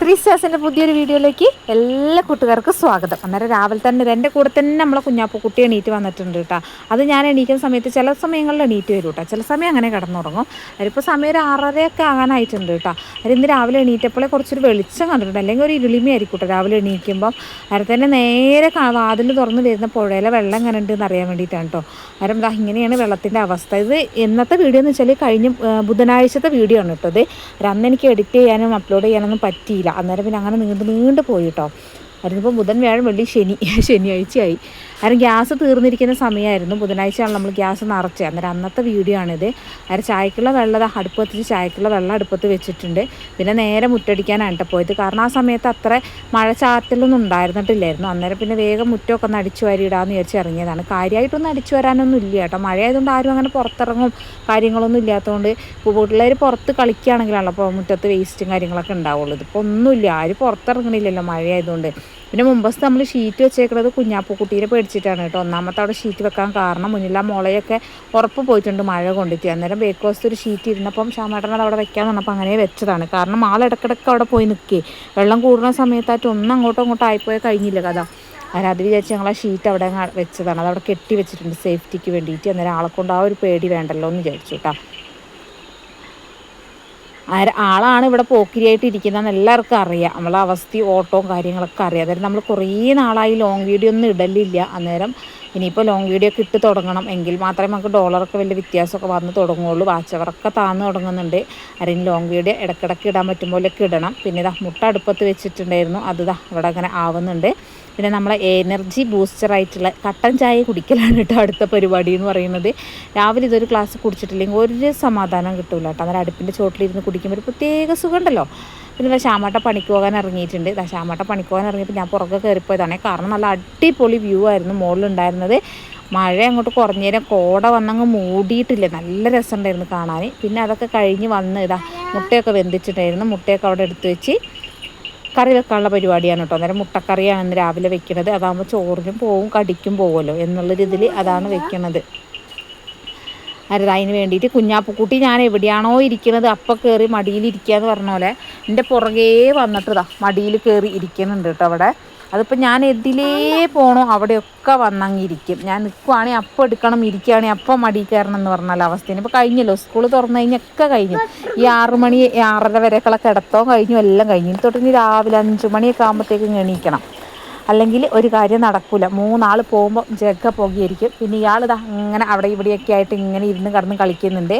ത്രീസ്റ്റാസിന്റെ പുതിയൊരു വീഡിയോയിലേക്ക് എല്ലാ കൂട്ടുകാർക്കും സ്വാഗതം. അന്നേരം രാവിലെ തന്നെ എന്റെ കൂടെ തന്നെ നമ്മളെ കുഞ്ഞാപ്പ കുട്ടി എണീറ്റ് വന്നിട്ടുണ്ട് കേട്ടോ. അത് ഞാൻ എണീക്കുന്ന സമയത്ത് ചില സമയങ്ങളിൽ എണീറ്റ് വരും കേട്ടോ. ചില സമയം അങ്ങനെ കിടന്നുറങ്ങും. അതിപ്പോൾ സമയം ഒരു ആറരയൊക്കെ ആകാനായിട്ടുണ്ട് കേട്ടോ. അത് ഇന്ന് രാവിലെ എണീറ്റപ്പോഴേ കുറച്ചൊരു വെളിച്ചം കണ്ടിട്ടുണ്ട്. അല്ലെങ്കിൽ ഒരു ഇരുളിമയായിരിക്കും കേട്ടോ രാവിലെ എണീക്കുമ്പം. അവരെ തന്നെ നേരെ വാതിൽ തുറന്ന് വരുന്ന പുഴയിലെ വെള്ളം എങ്ങനെ ഉണ്ടെന്ന് അറിയാൻ വേണ്ടിയിട്ടാണ് കേട്ടോ. കാരണം ഇതാ ഇങ്ങനെയാണ് വെള്ളത്തിന്റെ അവസ്ഥ. ഇത് ഇന്നത്തെ വീഡിയോ എന്ന് വെച്ചാൽ കഴിഞ്ഞ ബുധനാഴ്ചത്തെ വീഡിയോ ആണ് കേട്ടോ ഇത്. അന്ന് എനിക്ക് എഡിറ്റ് ചെയ്യാനും അപ്ലോഡ് ചെയ്യാനൊന്നും പറ്റിയില്ല. അന്നേരം പിന്നെ അങ്ങനെ നീണ്ട് നീണ്ടു പോയിട്ടോ കേട്ടോ ബുധൻ വ്യാഴം വെള്ളി ശനി ശനിയാഴ്ചയായി. കാരണം ഗ്യാസ് തീർന്നിരിക്കുന്ന സമയമായിരുന്നു. ബുധനാഴ്ചയാണ് നമ്മൾ ഗ്യാസ് നിറച്ചത്. അന്നേരം അന്നത്തെ വീഡിയോ ആണിത്. അതിന് ചായക്കുള്ള വെള്ളം അടുപ്പത്ത് ചായക്കുള്ള വെള്ളം അടുപ്പത്ത് വെച്ചിട്ടുണ്ട്. പിന്നെ നേരെ മുറ്റടിക്കാനാണ് കേട്ടോ പോയത്. കാരണം ആ സമയത്ത് അത്ര മഴ ചാറ്റലൊന്നും ഉണ്ടായിരുന്നിട്ടില്ലായിരുന്നു. അന്നേരം പിന്നെ വേഗം മുറ്റമൊക്കെ ഒന്ന് അടിച്ചു വാരിയിടാമെന്ന് വിചാരിച്ച് ഇറങ്ങിയതാണ്. കാര്യമായിട്ടൊന്നും അടിച്ചു വരാനൊന്നും ഇല്ല കേട്ടോ. മഴയായതുകൊണ്ട് ആരും അങ്ങനെ പുറത്തിറങ്ങും കാര്യങ്ങളൊന്നും ഇല്ലാത്തതുകൊണ്ട് പിള്ളേർ പുറത്ത് കളിക്കുകയാണെങ്കിലാണല്ലോ അപ്പോൾ മുറ്റത്ത് വേസ്റ്റും കാര്യങ്ങളൊക്കെ ഉണ്ടാവുള്ളൂ. ഇതിപ്പോൾ ഒന്നുമില്ല. ആരും പുറത്തിറങ്ങണില്ലല്ലോ മഴയായതുകൊണ്ട്. പിന്നെ മുമ്പസ് നമ്മൾ ഷീറ്റ് വെച്ചേക്കുന്നത് കുഞ്ഞാപ്പൂക്കുട്ടീനെ പേടിച്ചിട്ടാണ് കേട്ടോ. ഒന്നാമത്തെ അവിടെ ഷീറ്റ് വെക്കാൻ കാരണം മുന്നിൽ ആ മുളയൊക്കെ ഉറപ്പ് പോയിട്ടുണ്ട് മഴ കൊണ്ടിട്ട്. അന്നേരം ബേക്ക് വസ്തു ഒരു ഷീറ്റ് ഇരുന്നപ്പം ഷാമേട്ടനത് അവിടെ വെക്കാൻ വന്നപ്പോൾ അങ്ങനെ വെച്ചതാണ്. കാരണം ആൾ ഇടക്കിടക്ക് അവിടെ പോയി നിൽക്കേ വെള്ളം കൂടുന്ന സമയത്തായിട്ട് ഒന്നും അങ്ങോട്ടും ഇങ്ങോട്ടും ആയിപ്പോയാൽ കഴിഞ്ഞില്ല കഥ. അത് വിചാരിച്ച് ഞങ്ങൾ ആ ഷീറ്റ് അവിടെ വെച്ചതാണ്. അത് അവിടെ കെട്ടി വെച്ചിട്ടുണ്ട് സേഫ്റ്റിക്ക് വേണ്ടിയിട്ട്. അന്നേരം ആളെ കൊണ്ട് ആ ഒരു പേടി വേണ്ടല്ലോ എന്ന് വിചാരിച്ചു കേട്ടോ. ആളാണ് ഇവിടെ പോക്കിരിയായിട്ട് ഇരിക്കുന്നതെന്ന് എല്ലാവർക്കും അറിയാം. നമ്മളെ അവസ്ഥ ഓട്ടവും കാര്യങ്ങളൊക്കെ അറിയാം. അതായത് നമ്മൾ കുറേ നാളായി ലോങ് വീഡിയോ ഒന്നും ഇടലില്ല. അന്നേരം ഇനിയിപ്പോൾ ലോങ് വീഡിയോ ഒക്കെ ഇട്ട് തുടങ്ങണം. എങ്കിൽ മാത്രമേ നമുക്ക് ഡോളറൊക്കെ വലിയ വ്യത്യാസമൊക്കെ വന്ന് തുടങ്ങുള്ളൂ. വാച്ചവറൊക്കെ താന്ന് തുടങ്ങുന്നുണ്ട്. ആരെങ്കിലും ലോങ് വീഡിയോ ഇടയ്ക്കിടയ്ക്ക് ഇടാൻ പറ്റും പോലെയൊക്കെ ഇടണം. പിന്നെ ഇതാ മുട്ട അടുപ്പത്ത് വെച്ചിട്ടുണ്ടായിരുന്നു. അത് ഇതാ ഇവിടെ അങ്ങനെ ആവുന്നുണ്ട്. പിന്നെ നമ്മളെ എനർജി ബൂസ്റ്റർ ആയിട്ടുള്ള കട്ടൻ ചായ കുടിക്കലാണ് കേട്ടോ അടുത്ത പരിപാടി എന്ന് പറയുന്നത്. രാവിലെ ഇതൊരു ഗ്ലാസ് കുടിച്ചിട്ടില്ലെങ്കിൽ ഒരു സമാധാനം കിട്ടില്ല കേട്ടോ. അന്നേരം അടുപ്പിന്റെ ചോട്ടിലിരുന്ന് കുടിക്കുമ്പോൾ ഒരു പ്രത്യേക സുഖമുണ്ടല്ലോ. പിന്നെ ശ്യാമാട്ട പണിക്ക് പോകാൻ ഇറങ്ങിയിട്ടുണ്ട്. ശ്യാമാട്ട പണിക്ക് പോകാൻ ഇറങ്ങിയപ്പോൾ ഞാൻ പുറകെ കയറിപ്പോയതാണ് കാരണം നല്ല അടിപൊളി വ്യൂ ആയിരുന്നു മുകളിലുണ്ടായിരുന്നത് മഴ അങ്ങോട്ട് കുറഞ്ഞ നേരം കോട വന്നങ്ങ് മൂടിയിട്ടില്ല. നല്ല രസമുണ്ടായിരുന്നു കാണാൻ. പിന്നെ അതൊക്കെ കഴിഞ്ഞ് വന്ന് ഇതാ മുട്ടയൊക്കെ വെന്തിച്ചിട്ടായിരുന്നു മുട്ടയൊക്കെ അവിടെ എടുത്തു വെച്ച് കറി വെക്കാനുള്ള പരിപാടിയാണ് കേട്ടോ. അന്നേരം മുട്ടക്കറിയാണ് രാവിലെ വെക്കുന്നത് അതാകുമ്പോൾ ചോറിനും പോവും കടിക്കും പോകുമല്ലോ എന്നുള്ള ഇതിൽ അതാണ് വെക്കുന്നത് അതായത് അതിന് വേണ്ടിയിട്ട് കുഞ്ഞാപ്പുക്കുട്ടി ഞാൻ എവിടെയാണോ ഇരിക്കുന്നത് അപ്പം കയറി മടിയിൽ ഇരിക്കുക എന്ന് പറഞ്ഞ പോലെ എന്റെ പുറകേ വന്നിട്ടതാ മടിയിൽ കയറി ഇരിക്കുന്നുണ്ട് കേട്ടോ അവിടെ. അതിപ്പോൾ ഞാൻ എതിലേ പോണോ. അവിടെയൊക്കെ വന്നങ്ങിരിക്കും. ഞാൻ നിൽക്കുവാണെങ്കിൽ അപ്പം എടുക്കണം ഇരിക്കുകയാണെങ്കിൽ അപ്പം മടി കയറണം എന്ന് പറഞ്ഞാൽ അവസ്ഥയാണ്. ഇപ്പോൾ കഴിഞ്ഞല്ലോ. സ്കൂൾ തുറന്നു കഴിഞ്ഞൊക്കെ കഴിഞ്ഞു. ഈ ആറ് മണി ആറര വരെയൊക്കെയുള്ള കിടത്തോ കഴിഞ്ഞു. എല്ലാം കഴിഞ്ഞു. ഇനി തൊട്ട് ഇനി രാവിലെ അഞ്ച് മണിയൊക്കെ ആകുമ്പോഴത്തേക്കും എണീക്കണം. അല്ലെങ്കിൽ ഒരു കാര്യം നടക്കില്ല മൂന്നാൾ പോകുമ്പോൾ ജഗ്ഗ പുകയായിരിക്കും പിന്നെ ഇയാൾ ഇതാ ഇങ്ങനെ അവിടെ ഇവിടെയൊക്കെ ആയിട്ട് ഇങ്ങനെ ഇരുന്ന് കിടന്ന് കളിക്കുന്നുണ്ട്.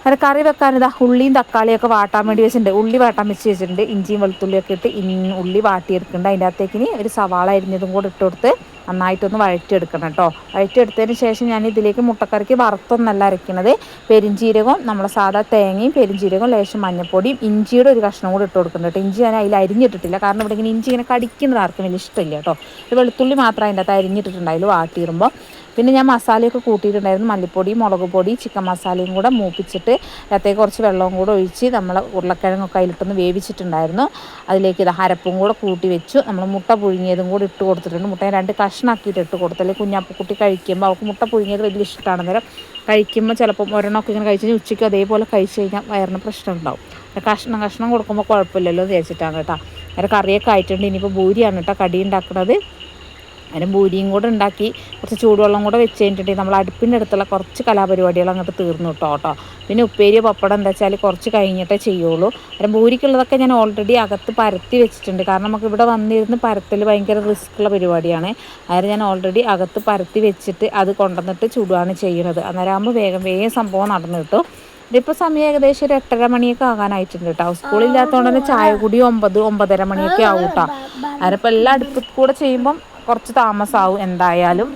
അങ്ങനെ കറി വെക്കാൻ ഇതാ ഉള്ളിയും തക്കാളിയൊക്കെ വാട്ടാൻ വേണ്ടി വെച്ചിട്ടുണ്ട്. ഉള്ളി വാട്ടാൻ വെച്ച് വെച്ചിട്ടുണ്ട് ഇഞ്ചിയും വെളുത്തുള്ളിയൊക്കെ ഇട്ട് ഉള്ളി വാട്ടിയെടുക്കുന്നുണ്ട്. അതിന്റെ അകത്തേക്കിന് ഒരു സവാള അരിഞ്ഞതും കൂടെ ഇട്ട് കൊടുത്ത് നന്നായിട്ടൊന്ന് വഴറ്റിയെടുക്കണം കേട്ടോ. വഴറ്റിയെടുത്തതിന് ശേഷം ഞാൻ ഇതിലേക്ക് മുട്ടക്കറിക്ക് വറുത്തൊന്നല്ല അരയ്ക്കുന്നത് പെരിഞ്ചീരകവും നമ്മളെ സാധാ തേങ്ങയും പെരിഞ്ചീരകവും ലേശം മഞ്ഞപ്പൊടിയും ഇഞ്ചിയുടെ ഒരു കഷ്ണം കൂടി ഇട്ട് കൊടുക്കുന്നുണ്ട് ഇഞ്ചി ഞാൻ അതിൽ അരിഞ്ഞിട്ടിട്ടില്ല. കാരണം ഇവിടെ ഇങ്ങനെ ഇഞ്ചി ഇങ്ങനെ കടിക്കുന്നത് ആർക്കും വലിയ ഇഷ്ടമില്ല കേട്ടോ. വെളുത്തുള്ളി മാത്രം അതിന്റെ അകത്ത് അരിഞ്ഞിട്ടിട്ടുണ്ടായാലും വാട്ടിയിടുമ്പോൾ പിന്നെ ഞാൻ മസാലയൊക്കെ കൂട്ടിയിട്ടുണ്ടായിരുന്നു. മല്ലിപ്പൊടി മുളക് പൊടി ചിക്കൻ മസാലയും കൂടെ മൂപ്പിച്ചിട്ട് അകത്തേക്ക് കുറച്ച് വെള്ളവും കൂടെ ഒഴിച്ച് നമ്മൾ ഉരുളക്കിഴങ്ങൊക്കെ അതിലിട്ടൊന്ന് വേവിച്ചിട്ടുണ്ടായിരുന്നു. അതിലേക്ക് ഇത് അരപ്പും കൂടെ കൂട്ടി വെച്ചു. നമ്മൾ മുട്ട പുഴുങ്ങിയതും കൂടെ ഇട്ട് കൊടുത്തിട്ടുണ്ട്. മുട്ടയും രണ്ട് കഷ്ണാക്കിയിട്ട് ഇട്ട് കൊടുത്തു. അല്ലെങ്കിൽ കുഞ്ഞാപ്പക്കുട്ടി കഴിക്കുമ്പോൾ അവൾക്ക് മുട്ട പുഴുങ്ങിയത് വലിയ ഇഷ്ടമാണ് അന്നേരം കഴിക്കുമ്പോൾ ചിലപ്പം ഒരെണ്ണമൊക്കെ ഇങ്ങനെ കഴിച്ച് ഉച്ചയ്ക്ക് അതേപോലെ കഴിച്ചു കഴിഞ്ഞാൽ വയറിന് പ്രശ്നം ഉണ്ടാവും. കഷ്ണം കഷ്ണം കൊടുക്കുമ്പോൾ കുഴപ്പമില്ലല്ലോ എന്ന് വിചാരിച്ചിട്ടാണ് കേട്ടോ. അന്നേരം കറിയൊക്കെ ആയിട്ടുണ്ട്. ഇനിയിപ്പോൾ ഭൂരിയാണ് കേട്ടോ കടി ഉണ്ടാക്കുന്നത്. അതിന് ബൂരിയും കൂടെ ഉണ്ടാക്കി കുറച്ച് ചൂടുവെള്ളം കൂടെ വെച്ച് കഴിഞ്ഞിട്ടുണ്ടെങ്കിൽ നമ്മൾ അടുപ്പിന്റെ അടുത്തുള്ള കുറച്ച് കലാപരിപാടികൾ അങ്ങോട്ട് തീർന്നു കിട്ടോ കേട്ടോ. പിന്നെ ഉപ്പേരി പപ്പടം എന്താ വെച്ചാൽ കുറച്ച് കഴിഞ്ഞിട്ടേ ചെയ്യുള്ളൂ. അതിന് ബൂരിക്കുള്ളതൊക്കെ ഞാൻ ഓൾറെഡി അകത്ത് പരത്തി വെച്ചിട്ടുണ്ട്. കാരണം നമുക്ക് ഇവിടെ വന്നിരുന്ന് പരത്തൽ ഭയങ്കര റിസ്ക്കുള്ള പരിപാടിയാണ്. അതായത് ഞാൻ ഓൾറെഡി അകത്ത് പരത്തി വെച്ചിട്ട് അത് കൊണ്ടുവന്നിട്ട് ചൂടുകയാണ് ചെയ്യുന്നത്. അന്നേരം വേഗം വേഗം സംഭവം നടന്നു കിട്ടും. ഇതിപ്പോൾ സമയം ഏകദേശം ഒരു എട്ടര മണിയൊക്കെ ആകാനായിട്ടുണ്ട് കേട്ടോ. സ്കൂളില്ലാത്തതുകൊണ്ട് തന്നെ ചായ കൂടി ഒമ്പത് ഒമ്പതര മണിയൊക്കെ ആവും കേട്ടോ. അതിനിപ്പോൾ എല്ലാം അടുപ്പിൽ കൂടെ ചെയ്യുമ്പം കുറച്ച് താമസമാവും എന്തായാലും.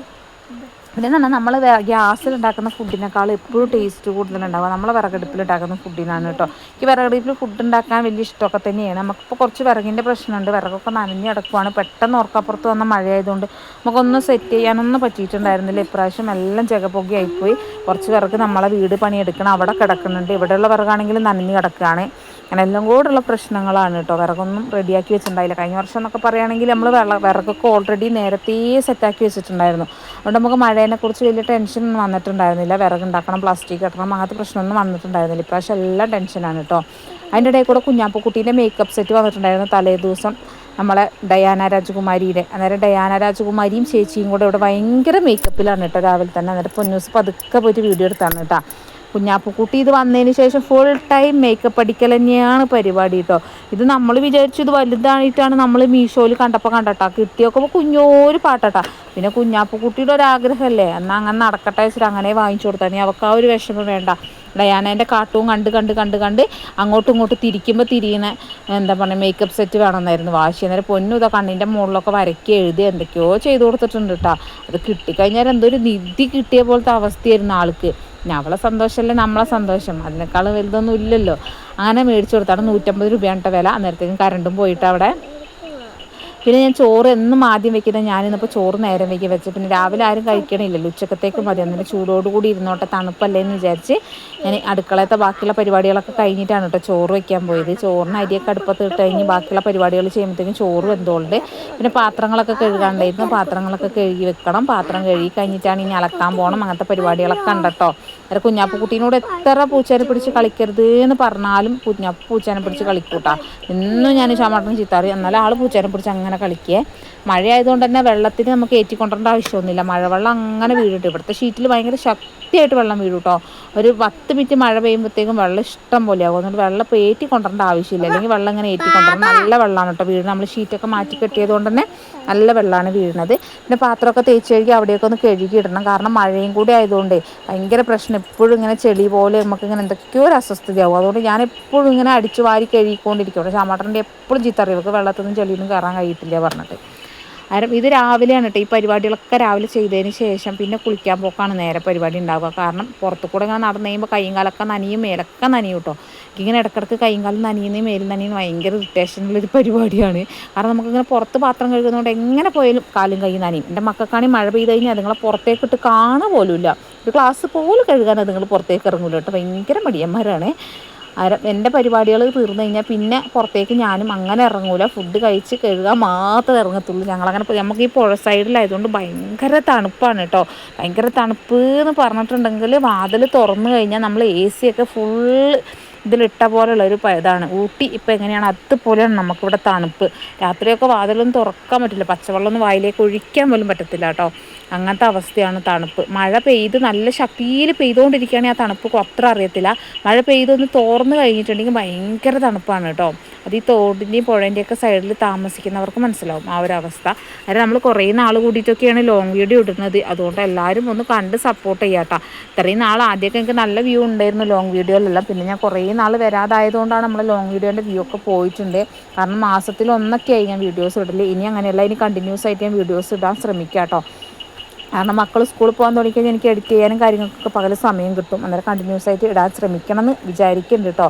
പിന്നെ പറഞ്ഞാൽ നമ്മൾ ഗ്യാസിൽ ഉണ്ടാക്കുന്ന ഫുഡിനേക്കാൾ എപ്പോഴും ടേസ്റ്റ് കൂടുതലുണ്ടാവുക നമ്മൾ വിറകടുപ്പിൽ ഉണ്ടാക്കുന്ന ഫുഡിനാണ് കേട്ടോ. ഈ വിറകടുപ്പിൽ ഫുഡ് ഉണ്ടാക്കാൻ വലിയ ഇഷ്ടമൊക്കെ തന്നെയാണ്. നമുക്കിപ്പോൾ കുറച്ച് വിറകിന്റെ പ്രശ്നമുണ്ട്. വിറകൊക്കെ നനഞ്ഞ് കിടക്കുവാണ്. പെട്ടെന്ന് ഓർക്കപ്പുറത്ത് വന്ന മഴയായതുകൊണ്ട് നമുക്കൊന്നും സെറ്റ് ചെയ്യാനൊന്നും പറ്റിയിട്ടുണ്ടായിരുന്നില്ല. ഇപ്രാവശ്യം എല്ലാം ജഗപൊകയായിപ്പോയി കുറച്ച് വിറക് നമ്മളെ വീട് പണിയെടുക്കണം. അവിടെ കിടക്കുന്നുണ്ട്. ഇവിടെയുള്ള വിറകാണെങ്കിൽ നനഞ്ഞ് കിടക്കുകയാണ്. അങ്ങനെ എല്ലാം കൂടെയുള്ള പ്രശ്നങ്ങളാണ് കേട്ടോ വിറകൊന്നും റെഡിയാക്കി വെച്ചിട്ടുണ്ടായില്ല. കഴിഞ്ഞ വർഷം എന്നൊക്കെ പറയുകയാണെങ്കിൽ നമ്മൾ വെള്ള വിറകൊക്കെ ഓൾറെഡി നേരത്തെ സെറ്റാക്കി വെച്ചിട്ടുണ്ടായിരുന്നു. അതുകൊണ്ട് നമുക്ക് മഴേനെ കുറിച്ച് വലിയ ടെൻഷൻ വന്നിട്ടുണ്ടായിരുന്നില്ല. വിറകുണ്ടാക്കണം പ്ലാസ്റ്റിക് കെട്ടണം അങ്ങനത്തെ പ്രശ്നമൊന്നും വന്നിട്ടുണ്ടായിരുന്നില്ല. ഇപ്രാവശ്യം എല്ലാം ടെൻഷനാണ് കേട്ടോ അതിന്റെ ഇടയിൽ കൂടെ കുഞ്ഞാപ്പക്കുട്ടീന്റെ മേക്കപ്പ് സെറ്റ് വന്നിട്ടുണ്ടായിരുന്നു തലേ ദിവസം. നമ്മളെ ഡയാന രാജകുമാരിയുടെ. അന്നേരം ഡയാന രാജകുമാരിയും ചേച്ചിയും കൂടെ ഇവിടെ ഭയങ്കര മേക്കപ്പിലാണ് കേട്ടോ രാവിലെ തന്നെ. അന്നേരം പൊന്നൂസ് പതുക്കെ പോയിട്ട് വീഡിയോ എടുത്താണ് കേട്ടോ കുഞ്ഞാപ്പുക്കുട്ടി ഇത് വന്നതിന് ശേഷം ഫുൾ ടൈം മേക്കപ്പ് അടിക്കൽ തന്നെയാണ് പരിപാടി കേട്ടോ ഇത് നമ്മൾ വിചാരിച്ചു ഇത് വലുതായിട്ടാണ് നമ്മൾ മീഷോയിൽ കണ്ടപ്പോൾ കണ്ടട്ടാ. കിട്ടിയൊക്കെ കുഞ്ഞോര് പാട്ടട്ടാ. പിന്നെ കുഞ്ഞാപ്പുക്കുട്ടിയുടെ ഒരു ആഗ്രഹമല്ലേ എന്നാൽ അങ്ങനെ നടക്കട്ടെ വെച്ചിട്ട് അങ്ങനെ വാങ്ങിച്ചു കൊടുത്താൽ നീ അവൾക്ക് ആ ഒരു വിഷമം വേണ്ട. ഡയാനേന്റെ കാട്ടും കണ്ട് കണ്ട് കണ്ട് കണ്ട് അങ്ങോട്ടും ഇങ്ങോട്ടും തിരിക്കുമ്പോൾ തിരിയുന്ന എന്താ പറയുക മേക്കപ്പ് സെറ്റ് വേണമെന്നായിരുന്നു. വാശി അന്നേരം പൊന്നു ഇതാ കണ്ണിന്റെ മുകളിലൊക്കെ വരയ്ക്കി എഴുതി എന്തൊക്കെയോ ചെയ്തു കൊടുത്തിട്ടുണ്ട് കേട്ടോ അത് കിട്ടിക്കഴിഞ്ഞാൽ എന്തോ ഒരു നിധി കിട്ടിയ പോലത്തെ അവസ്ഥയായിരുന്നു ആൾക്ക്. പിന്നെ അവളെ സന്തോഷമല്ലേ നമ്മളെ സന്തോഷം? അതിനേക്കാളും വലുതൊന്നും ഇല്ലല്ലോ. അങ്ങനെ മേടിച്ചു കൊടുത്താണ് നൂറ്റമ്പത് രൂപയാണ് വില. അന്നേരത്തേക്കും കറണ്ടും പോയിട്ട് അവിടെ പിന്നെ ഞാൻ ചോറ് എന്നും ആദ്യം വെക്കുന്നത് ഞാനിന്നിപ്പോൾ ചോറ് നേരം വെക്കി വെച്ച്. പിന്നെ രാവിലെ ആരും കഴിക്കണില്ലല്ലോ. ഉച്ചക്കത്തേക്ക് മതി. അന്നേരം ചൂടോടുകൂടി ഇരുന്നോട്ടെ. തണുപ്പല്ലേ എന്ന് വിചാരിച്ച് ഞാൻ അടുക്കളത്തെ ബാക്കിയുള്ള പരിപാടികളൊക്കെ കഴിഞ്ഞിട്ടാണ് കേട്ടോ ചോറ് വെക്കാൻ പോയത്. ചോറിന് അരിയൊക്കെ അടുപ്പത്ത് ഇട്ട് കഴിഞ്ഞ് ബാക്കിയുള്ള പരിപാടികൾ ചെയ്യുമ്പോഴത്തേക്കും ചോറ് വെന്തോളുണ്ട്. പിന്നെ പാത്രങ്ങളൊക്കെ കഴുകാണ്ടായിരുന്നു. പാത്രങ്ങളൊക്കെ കഴുകി വെക്കണം. പാത്രം കഴുകി കഴിഞ്ഞിട്ടാണ് ഇനി അലക്കാൻ പോകണം അങ്ങനത്തെ പരിപാടികളൊക്കെ ഉണ്ടട്ടോ അത് കുഞ്ഞാപ്പ് കുട്ടീനോട് എത്ര പൂച്ചേനെ പിടിച്ച് കളിക്കരുത് എന്ന് പറഞ്ഞാലും കുഞ്ഞാപ്പ് പൂച്ചേനെ പിടിച്ച് കളിക്കൂട്ടാ. എന്നും ഞാൻ ചാമാട്ടം ചീത്താറി എന്നാലും ആൾ പൂച്ചേനെ പിടിച്ച് അങ്ങനെ കളിക്കേ. മഴയായതുകൊണ്ട് തന്നെ വെള്ളത്തിന് നമുക്ക് ഏറ്റിക്കൊണ്ടേണ്ട ആവശ്യമൊന്നുമില്ല. മഴവെള്ളം അങ്ങനെ വീഴും ഇവിടുത്തെ ഷീറ്റിൽ ഭയങ്കര ശക്തിയായിട്ട് വെള്ളം വീഴും കേട്ടോ ഒരു പത്ത് മിനിറ്റ് മഴ പെയ്യുമ്പോഴത്തേക്കും വെള്ളം ഇഷ്ടം പോലെ പോലെയാകും അതുകൊണ്ട് വെള്ളം ഇപ്പോൾ ഏറ്റിക്കൊണ്ടേണ്ട ആവശ്യമില്ല. അല്ലെങ്കിൽ വെള്ളം ഇങ്ങനെ ഏറ്റി കൊണ്ടുവരണം നല്ല വെള്ളമാണ് കേട്ടോ വീഴുന്നത് നമ്മൾ ഷീറ്റൊക്കെ മാറ്റി കെട്ടിയതുകൊണ്ട് തന്നെ നല്ല വെള്ളമാണ് വീഴുന്നത്. പിന്നെ പാത്രമൊക്കെ തേച്ച് കഴുകി അവിടെയൊക്കെ ഒന്ന് കഴുകി ഇടണം. കാരണം മഴയും കൂടി ആയതുകൊണ്ട് ഭയങ്കര പ്രശ്നം. എപ്പോഴും ഇങ്ങനെ ചെളി പോലെ നമുക്ക് ഇങ്ങനെ എന്തൊക്കെയോ ഒരു അസ്വസ്ഥതയാവും. അതുകൊണ്ട് ഞാൻ എപ്പോഴും ഇങ്ങനെ അടിച്ചു വാരി കഴുകിക്കൊണ്ടിരിക്കും. ചമാട്ടറിന്റെ എപ്പോഴും ചീത്ത അറിയും വെള്ളത്തിൽ നിന്നും ചെളിയൊന്നും കയറാൻ കഴിയത്തില്ല പറഞ്ഞിട്ട്. കാരണം ഇത് രാവിലെയാണ് കേട്ടോ ഈ പരിപാടികളൊക്കെ രാവിലെ ചെയ്തതിന് ശേഷം പിന്നെ കുളിക്കാൻ പോക്കാണ് നേരെ പരിപാടി ഉണ്ടാവുക. കാരണം പുറത്തു കൂടെ ഇങ്ങനെ നടന്നു കഴിയുമ്പോൾ കൈയും കാലൊക്കെ നനിയും മേലൊക്കെ നനിയും കേട്ടോ ഇങ്ങനെ ഇടക്കിടക്ക് കൈയും കാലം നനയുന്നതും മേലും നനിയും ഭയങ്കര ഇറിറ്റേഷനുള്ളൊരു പരിപാടിയാണ്. കാരണം നമുക്കിങ്ങനെ പുറത്ത് പാത്രം കഴുകുന്നതുകൊണ്ട് എങ്ങനെ പോയാലും കാലും കൈ നനിയും. എന്റെ മക്കൾക്കാണെങ്കിൽ മഴ പെയ്ത് കഴിഞ്ഞാൽ അതുങ്ങളെ പുറത്തേക്ക് ഇട്ട് കാണുക പോലുമില്ല. ഒരു ക്ലാസ് പോലും കഴുകാൻ അതുങ്ങൾ പുറത്തേക്ക് ഇറങ്ങില്ല കേട്ടോ ഭയങ്കര മടിയന്മാരാണ്. അര എന്റെ പരിപാടികൾ തീർന്നു കഴിഞ്ഞാൽ പിന്നെ പുറത്തേക്ക് ഞാനും അങ്ങനെ ഇറങ്ങൂല. ഫുഡ് കഴിച്ച് കഴുകാൻ മാത്രമേ ഇറങ്ങത്തുള്ളൂ. ഞങ്ങളങ്ങനെ നമുക്ക് ഈ പുഴ സൈഡിലായതുകൊണ്ട് ഭയങ്കര തണുപ്പാണ് കേട്ടോ. ഭയങ്കര തണുപ്പ് എന്ന് പറഞ്ഞിട്ടുണ്ടെങ്കിൽ വാതിൽ തുറന്നു കഴിഞ്ഞാൽ നമ്മൾ എ സി ഫുൾ ഇതിലിട്ട പോലെയുള്ള ഒരു ഇതാണ്. ഊട്ടി ഇപ്പം എങ്ങനെയാണ്? അതുപോലെയാണ് നമുക്കിവിടെ തണുപ്പ്. രാത്രിയൊക്കെ വാതിലൊന്നും തുറക്കാൻ പറ്റില്ല. പച്ചവെള്ളമൊന്നും വായിലേക്ക് ഒഴിക്കാൻ പോലും പറ്റത്തില്ല കേട്ടോ. അങ്ങനത്തെ അവസ്ഥയാണ് തണുപ്പ്. മഴ പെയ്ത് നല്ല ശക്തിയിൽ പെയ്തുകൊണ്ടിരിക്കുകയാണെങ്കിൽ ആ തണുപ്പ്. അത്ര അറിയത്തില്ല. മഴ പെയ്തൊന്ന് തോർന്ന് കഴിഞ്ഞിട്ടുണ്ടെങ്കിൽ ഭയങ്കര തണുപ്പാണ് കേട്ടോ. അത് ഈ തോടിന്റെയും പുഴേന്റെയൊക്കെ സൈഡിൽ താമസിക്കുന്നവർക്ക് മനസ്സിലാവും ആ ഒരു അവസ്ഥ. അതായത് നമ്മൾ കുറേ നാൾ കൂടിയിട്ടൊക്കെയാണ് ലോങ് വീഡിയോ ഇടുന്നത്. അതുകൊണ്ട് എല്ലാവരും ഒന്ന് കണ്ട് സപ്പോർട്ട് ചെയ്യാട്ടോ ഇത്രയും നാൾ ആദ്യമൊക്കെ എനിക്ക് നല്ല വ്യൂ ഉണ്ടായിരുന്നു ലോങ് വീഡിയോയിലെല്ലാം പിന്നെ ഞാൻ കുറേ നാൾ വരാതായതുകൊണ്ടാണ് നമ്മൾ ലോങ് വീഡിയോന്റെ വ്യൂ ഒക്കെ പോയിട്ടുണ്ട്. കാരണം മാസത്തിൽ ഒന്നൊക്കെയായി ഞാൻ വീഡിയോസ് ഇടൽ. ഇനി അങ്ങനെയല്ല ഇനി കണ്ടിന്യൂസ് ആയിട്ട് ഞാൻ വീഡിയോസ് ഇടാൻ ശ്രമിക്കാം കേട്ടോ കാരണം മക്കൾ സ്കൂളിൽ പോകാൻ തുടങ്ങിക്കഴിഞ്ഞാൽ എനിക്ക് എഡിറ്റ് ചെയ്യാനും കാര്യങ്ങൾക്കൊക്കെ പകൽ സമയം കിട്ടും. അന്നേരം കണ്ടിന്യൂസ് ആയിട്ട് ഇടാൻ ശ്രമിക്കണം എന്ന് വിചാരിക്കുന്നുണ്ട് കേട്ടോ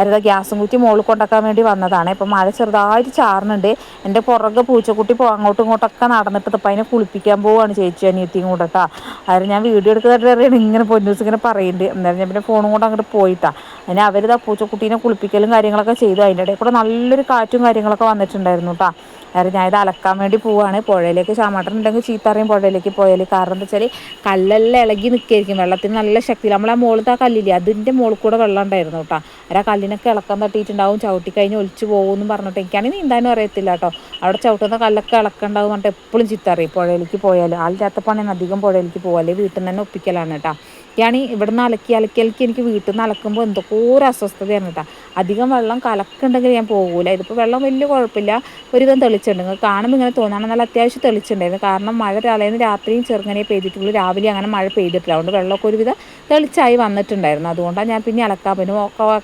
അതായത് ഗ്യാസും കുറ്റി മുകളിൽ കൊണ്ടാക്കാൻ വേണ്ടി വന്നതാണ്. ഇപ്പം മഴ ചെറുതായിട്ട് ചാറുന്നുണ്ട്. എന്റെ പുറകെ പൂച്ചക്കുട്ടി പോ അങ്ങോട്ടും ഇങ്ങോട്ടൊക്കെ നടന്നിട്ട് ഇപ്പം അതിനെ കുളിപ്പിക്കാൻ പോവുകയാണ് ചേച്ചി അനിയത്തിയും കൂടെ കേട്ടോ അതായത് ഞാൻ വീഡിയോ എടുക്കുന്നതായിട്ട് ഇങ്ങനെ പൊന്നൂസ് ഇങ്ങനെ പറയുന്നുണ്ട്. അന്നേരം ഞാൻ പിന്നെ ഫോണും കൊണ്ട് അങ്ങോട്ട് പോയിട്ടാ. അതിന് അവരിതാ പൂച്ചക്കുട്ടീനെ കുളിപ്പിക്കലും കാര്യങ്ങളൊക്കെ ചെയ്തു. അതിന്റെ ഇടയിൽ കൂടെ നല്ലൊരു കാറ്റും കാര്യങ്ങളൊക്കെ വന്നിട്ടുണ്ടായിരുന്നു കേട്ടോ അതായത് ഞാൻ ഇത് അലക്കാൻ വേണ്ടി പോവാണ്. പുഴയിലേക്ക് ചാമാട്ടൻ ഉണ്ടെങ്കിൽ ചീത്തറിയും പുഴയിലേക്ക് പോയാൽ കാരണം എന്താ വെച്ചാൽ കല്ലെല്ലാം ഇളകി നിൽക്കുകയായിരിക്കും വെള്ളത്തിന് നല്ല ശക്തി നമ്മൾ ആ മുകളിലത്തെ ആ കല്ലില്ലേ? അതിന്റെ മുകളിൽ കൂടെ വെള്ളം ഉണ്ടായിരുന്നു കേട്ടോ. ആ കല്ലിനൊക്കെ ഇളക്കം തട്ടിയിട്ടുണ്ടാവും. ചവിട്ടി കഴിഞ്ഞ് ഒലിച്ച് പോകുമെന്ന് പറഞ്ഞിട്ട് എനിക്കാണെങ്കിൽ നീന്താനും അറിയത്തില്ല കേട്ടോ. അവിടെ ചവിട്ടുന്ന കല്ലൊക്കെ ഇളക്കുണ്ടാവും പറഞ്ഞിട്ട് എപ്പോഴും ചീത്ത അറിയും പുഴയിലേക്ക് പോയാൽ ആളില്ലാത്തപ്പോഴാണ് അധികം പുഴയിലേക്ക് പോകാല്ലേ വീട്ടിൽ നിന്ന് തന്നെ ഒപ്പിക്കലാണ് കേട്ടോ. ഞാൻ ഇവിടുന്ന് അലക്കി അലക്കി അലക്കി എനിക്ക് വീട്ടിൽ നിന്ന് അലക്കുമ്പോൾ എന്തൊക്കെ ഒരു അസ്വസ്ഥതയാണ് കേട്ടോ. അധികം വെള്ളം കലക്കുണ്ടെങ്കിൽ ഞാൻ പോകൂല ഇതിപ്പോൾ വെള്ളം വലിയ കുഴപ്പമില്ല. ഒരുവിധം തെളിച്ചിട്ടുണ്ട്. കാണുമ്പോൾ ഇങ്ങനെ തോന്നണം. നല്ല അത്യാവശ്യം തെളിച്ചിട്ടുണ്ടായിരുന്നു. കാരണം മഴ തലേന്ന് രാത്രിയും ചെറുങ്ങനെ പെയ്തിട്ടുള്ളൂ. രാവിലെ അങ്ങനെ മഴ പെയ്തിട്ടില്ല. അതുകൊണ്ട് വെള്ളമൊക്കെ ഒരുവിധം തെളിച്ചായി വന്നിട്ടുണ്ടായിരുന്നു. അതുകൊണ്ടാണ് ഞാൻ പിന്നെ അലക്കാൻ പിന്നെ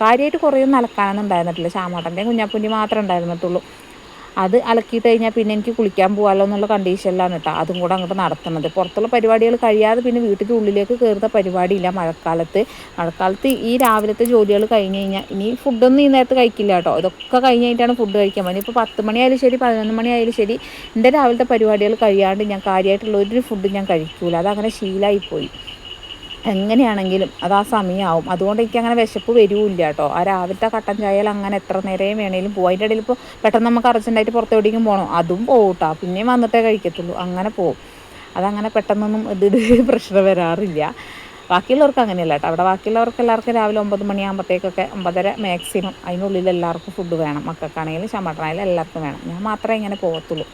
കാര്യമായിട്ട് കുറേ ഒന്നും അലക്കാനൊന്നും ഉണ്ടായിരുന്നിട്ടില്ല. ശ്യാമോട്ടന്റെ കുഞ്ഞാപ്പുഞ്ഞി മാത്രമേ ഉണ്ടായിരുന്നിട്ടുള്ളൂ. അത് അലക്കിയിട്ട് കഴിഞ്ഞാൽ പിന്നെ എനിക്ക് കുളിക്കാൻ പോകാമല്ലോ എന്നുള്ള കണ്ടീഷനിലാണ് കേട്ടോ അതും കൂടെ അങ്ങോട്ട് നടത്തുന്നത് പുറത്തുള്ള പരിപാടികൾ കഴിയാതെ പിന്നെ വീട്ടിന്റെ ഉള്ളിലേക്ക് കയറുന്ന പരിപാടിയില്ല മഴക്കാലത്ത്. മഴക്കാലത്ത് ഈ രാവിലത്തെ ജോലികൾ കഴിഞ്ഞ് കഴിഞ്ഞാൽ ഇനി ഫുഡൊന്നും ഈ നേരത്തെ കഴിക്കില്ല കേട്ടോ ഇതൊക്കെ കഴിഞ്ഞ് കഴിഞ്ഞിട്ടാണ് ഫുഡ് കഴിക്കാൻ പോകുന്നത് ഇപ്പോൾ പത്ത് മണിയായാലും ശരി പതിനൊന്ന് മണിയായാലും ശരി എന്റെ രാവിലത്തെ പരിപാടികൾ കഴിയാണ്ട് ഞാൻ കാര്യമായിട്ടുള്ള ഒരു ഫുഡ് ഞാൻ കഴിക്കൂല. അതങ്ങനെ ശീലമായിപ്പോയി എങ്ങനെയാണെങ്കിലും അത് ആ സമയമാവും അതുകൊണ്ട് എനിക്ക് അങ്ങനെ വിശപ്പ് വരില്ല കേട്ടോ ആ രാവിലത്തെ കട്ടൻ ചായയിൽ അങ്ങനെ എത്ര നേരം വേണേലും പോകും അതിന്റെ ഇടയിൽ ഇപ്പോൾ പെട്ടെന്ന് നമുക്ക് അർജന്റായിട്ട് പുറത്ത് എവിടെയെങ്കിലും പോകണം അതും പോകും കേട്ടോ പിന്നെയും വന്നിട്ടേ കഴിക്കത്തുള്ളൂ. അങ്ങനെ പോകും അതങ്ങനെ പെട്ടെന്നൊന്നും ഇത് പ്രശ്നം വരാറില്ല. ബാക്കിയുള്ളവർക്ക് അങ്ങനെയല്ല കേട്ടോ അവിടെ ബാക്കിയുള്ളവർക്ക് എല്ലാവർക്കും രാവിലെ ഒമ്പത് മണിയാകുമ്പോഴത്തേക്കൊക്കെ ഒമ്പതര മാക്സിമം അതിനുള്ളിൽ എല്ലാവർക്കും ഫുഡ് വേണം. മക്കൾക്കാണെങ്കിലും ശമ്പട്ടനായാലും എല്ലാവർക്കും വേണം. ഞാൻ മാത്രമേ ഇങ്ങനെ പോകത്തുള്ളൂ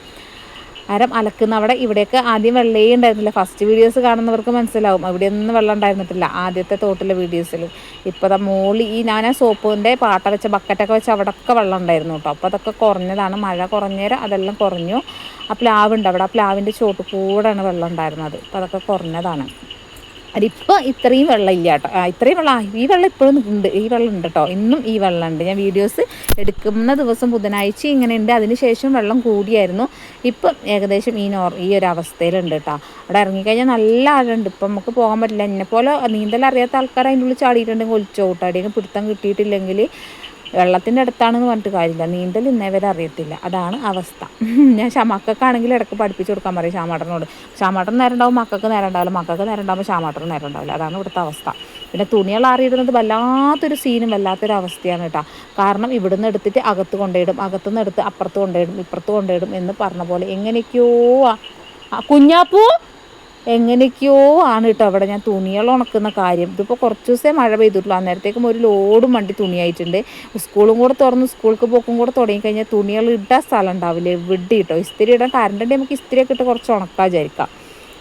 അരം അലക്കുന്ന അവിടെ ഇവിടെയൊക്കെ ആദ്യം വെള്ളേ ഉണ്ടായിരുന്നില്ല. ഫസ്റ്റ് വീഡിയോസ് കാണുന്നവർക്ക് മനസ്സിലാവും. അവിടെയൊന്നും വെള്ളം ഉണ്ടായിരുന്നിട്ടില്ല. ആദ്യത്തെ തോട്ടിലെ വീഡിയോസിൽ ഇപ്പോൾ മോളി ഈ ഞാൻ ആ സോപ്പിന്റെ പാട്ട വെച്ച ബക്കറ്റൊക്കെ വെച്ച് അവിടെയൊക്കെ വെള്ളം ഉണ്ടായിരുന്നു കേട്ടോ. അപ്പോൾ അതൊക്കെ കുറഞ്ഞതാണ്. മഴ കുറഞ്ഞേരം അതെല്ലാം കുറഞ്ഞു. ആ പ്ലാവുണ്ട് അവിടെ. ആ പ്ലാവിന്റെ ചോട്ട് കൂടെയാണ് വെള്ളം ഉണ്ടായിരുന്നത്. അപ്പോൾ അതൊക്കെ കുറഞ്ഞതാണ്. അതിപ്പോൾ ഇത്രയും വെള്ളം ഇല്ല കേട്ടോ ഇത്രയും വെള്ളം ഈ വെള്ളം ഇപ്പോഴും ഉണ്ട്. ഈ വെള്ളം ഉണ്ട് കേട്ടോ. ഇന്നും ഈ വെള്ളം ഉണ്ട് ഞാൻ വീഡിയോസ് എടുക്കുന്ന ദിവസം ബുധനാഴ്ച ഇങ്ങനെ ഉണ്ട്. അതിനുശേഷം വെള്ളം കൂടിയായിരുന്നു. ഇപ്പം ഏകദേശം ഈ നോർ ഈ ഒരു അവസ്ഥയിലുണ്ട് കേട്ടോ. അവിടെ ഇറങ്ങിക്കഴിഞ്ഞാൽ നല്ല ആഴമുണ്ട്. ഇപ്പം നമുക്ക് പോകാൻ പറ്റില്ല. എന്നെ പോലെ നീന്തൽ അറിയാത്ത ആൾക്കാർ അതിന്റെ ഉള്ളിൽ ചാടിയിട്ടുണ്ടെങ്കിൽ ഒളിച്ചോട്ടാടിയെങ്കിൽ പിടുത്തം കിട്ടിയിട്ടില്ലെങ്കിൽ വെള്ളത്തിന്റെ അടുത്താണെന്ന് പറഞ്ഞിട്ട് കാര്യമില്ല. നീന്തൽ ഇന്നേവരെ അറിയത്തില്ല. അതാണ് അവസ്ഥ. ഞാൻ മക്കൾക്കാണെങ്കിൽ ഇടയ്ക്ക് പഠിപ്പിച്ചു കൊടുക്കാൻ പറയും ഷാമാട്ടനോട്. ഷാമാട്ടൻ നേരം ഉണ്ടാവും മക്കൾക്ക് നേരം ഉണ്ടാവില്ല. മക്കൾക്ക് നേരം ഉണ്ടാകുമ്പോൾ ഷാമാട്ടന് നേരം ഉണ്ടാവില്ല. അതാണ് ഇവിടുത്തെ അവസ്ഥ. പിന്നെ തുണികൾ ആറിയിടുന്നത് വല്ലാത്തൊരു സീനും വല്ലാത്തൊരു അവസ്ഥയാണ് കേട്ടോ. കാരണം ഇവിടുന്ന് എടുത്തിട്ട് അകത്ത് കൊണ്ടുപോയിടും അകത്തുനിന്ന് എടുത്ത് അപ്പുറത്ത് കൊണ്ടുപോയിടും ഇപ്പുറത്ത് കൊണ്ടുപോയിടും എന്ന് പറഞ്ഞ പോലെ എങ്ങനെയൊക്കെയോ കുഞ്ഞാപ്പൂ! എങ്ങനെയൊക്കെയോ ആണ് കേട്ടോ അവിടെ ഞാൻ തുണികൾ ഉണക്കുന്ന കാര്യം. ഇതിപ്പോൾ കുറച്ച് ദിവസമേ മഴ പെയ്തിട്ടുള്ളൂ. അന്നേരത്തേക്കും ഒരു ലോഡും വണ്ടി തുണിയായിട്ടുണ്ട്. സ്കൂളും കൂടെ തുറന്ന് സ്കൂൾക്ക് പോക്കും കൂടെ തുടങ്ങി കഴിഞ്ഞാൽ തുണികൾ ഇടാൻ സ്ഥലം ഉണ്ടാവില്ല. എവിടെ കിട്ടോ ഇസ്തിരി ഇടാൻ കറണ്ടിന്റെ നമുക്ക് ഇസ്തിരിയൊക്കെ ഇട്ട് കുറച്ച് ഉണക്കാൻ വിചാരിക്കാം.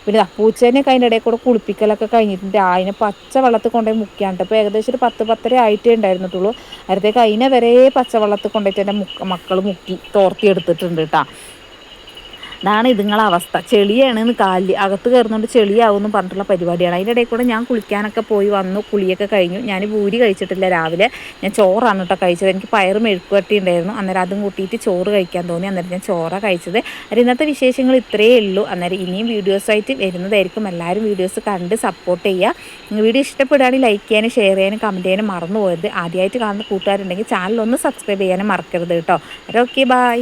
പിന്നെ പൂച്ചേനെയൊക്കെ അതിന്റെ ഇടയിൽ കൂടെ കുളിപ്പിക്കലൊക്കെ കഴിഞ്ഞിട്ടുണ്ട്. അതിനെ പച്ച വെള്ളത്തിൽ കൊണ്ടുപോയി മുക്കിയാണ്ട് ഇപ്പോൾ ഏകദേശം ഒരു പത്ത് പത്തര ആയിട്ടേ ഉണ്ടായിരുന്നിട്ടുള്ളൂ അതിനകത്തേക്ക് അതിനെ വരെ പച്ച വെള്ളത്തിൽ കൊണ്ടുപോയിട്ട് എന്റെ മക്കൾ മുക്കി തോർത്തി എടുത്തിട്ടുണ്ട് കേട്ടോ. അതാണ് ഇതുങ്ങളെ അവസ്ഥ. ചെളിയാണ് കാലിൽ അകത്ത് കയറുന്നുണ്ട് ചെളിയാവും എന്ന് പറഞ്ഞിട്ടുള്ള പരിപാടിയാണ്. അതിന്റെ ഇടയിൽ കൂടെ ഞാൻ കുളിക്കാനൊക്കെ പോയി വന്നു കുളിയൊക്കെ കഴിഞ്ഞു. ഞാൻ ഭൂരി കഴിച്ചിട്ടില്ല രാവിലെ. ഞാൻ ചോറാണ് കേട്ടോ കഴിച്ചത്. എനിക്ക് പയറും മെഴുക്കുവട്ടി ഉണ്ടായിരുന്നു. അന്നേരം അതും കൂട്ടിയിട്ട് ചോറ് കഴിക്കാൻ തോന്നി. അന്നേരം ഞാൻ ചോറ കഴിച്ചത്. അത് ഇന്നത്തെ വിശേഷങ്ങൾ ഇത്രയേ ഉള്ളൂ. അന്നേരം ഇനിയും വീഡിയോസായിട്ട് വരുന്നതായിരിക്കും. എല്ലാവരും വീഡിയോസ് കണ്ട് സപ്പോർട്ട് ചെയ്യുക. വീഡിയോ ഇഷ്ടപ്പെടുകയാണെങ്കിൽ ലൈക്ക് ചെയ്യാനും ഷെയർ ചെയ്യാനും കമന്റ് ചെയ്യാനും മറന്നു പോയത് ആദ്യമായിട്ട് കാണുന്ന കൂട്ടുകാരുണ്ടെങ്കിൽ ചാനൽ ഒന്ന് സബ്സ്ക്രൈബ് ചെയ്യാനും മറക്കരുത് കേട്ടോ. Okay bye